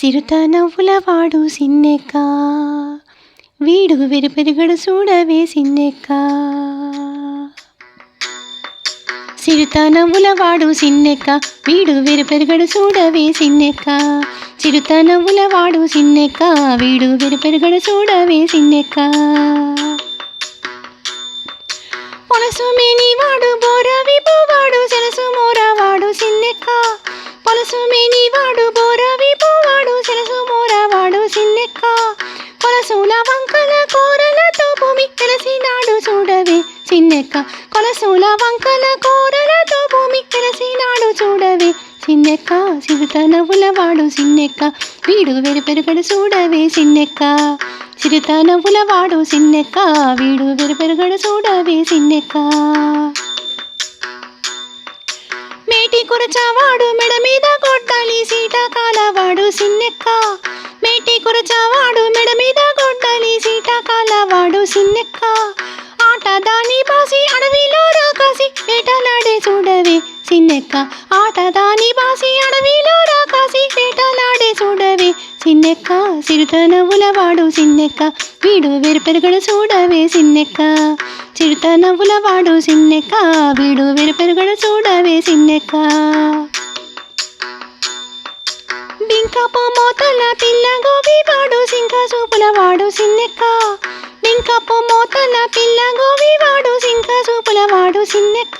సిరుత నవ్వులవాడు సిన్నెక్క. వీడు విరిపెరుగడు చూడవే సిన్నెక్క. సిరుత నవ్వులవాడు సిన్నెక్క. వీడు విరిపెరుగడు చూడవే సిన్నెక్క. చిరుత నవ్వులవాడు సిన్నెక్క. వీడు విరిపెరుగడు చూడవే సిన్నెక్క. పొలసు మేని బోర బోరవి సెలసు మోరవాడు సిన్నెక్క. పొలసు మేని కొలసూల వంకల కూరలతో భూమి తెలిసినాడు చూడవే సిన్నెక్క కొలసూల వంకల కూరలతో భూమి తెలిసినాడు చూడవే సిన్నెక్క సిరుత నవ్వుల వాడు సిన్నెక్క వీడు వెరుపెరుగడు చూడవే సిన్నెక్క చిరుత నవ్వుల వాడు సిన్నెక్క వీడు వెరుపెరుగడు చూడవే సిన్నెక్క మేటి కురచావాడు మెడ మీద కొట్టాలి సీటాకాలవాడు సిన్నెక్క సీటాకాలవాడు సిన్నెక్క ఆట దాని బాసి అడవిలో రాకాసి వేటలాడే చూడవే సిన్నెక్క ఆట బాసి అడవిలో రాకాసి వేటలాడే చూడవే సిన్నెక్క సిరుత వాడు సిన్నెక్క వీడు వెరుపెరుగడు చూడవే సిన్నెక్క చిరుత వాడు సిన్నెక్క వీడు వెరుపెరుగడు చూడవే సిన్నెక్క బింకపు మోతల పిల్ల వాడు సింక చూపుల వాడు సిన్నెక్క కప్పు మోతల పిల్ల గోవివాడు సింక చూపులవాడు సిన్నెక్క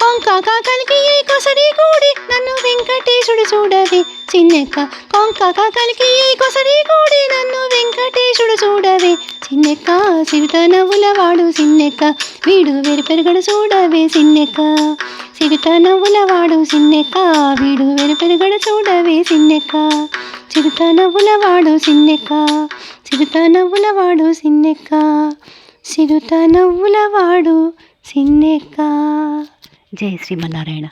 కొంక కలికి కొసరి కూడి నన్ను వెంకటేశుడు చూడవి చిన్నెక్క కొంక కలికి కొసరి కూడి నన్ను వెంకటేశుడు చూడవి చిన్నెక్క చిరుత నవ్వులవాడు సిన్నెక్క వీడు వెరుపెరుగడు చూడవే సిన్నెక్క చిరుత నవ్వులవాడు సిన్నెక్క వీడు వెరుపెరుగడు చూడవే సిన్నెక్క చిరుత నవ్వులవాడు సిన్నెక్క చిరుత నవ్వులవాడు సిన్నెక్క. చిరుత నవ్వులవాడు సిన్నెక్క. జై శ్రీమన్నారాయణ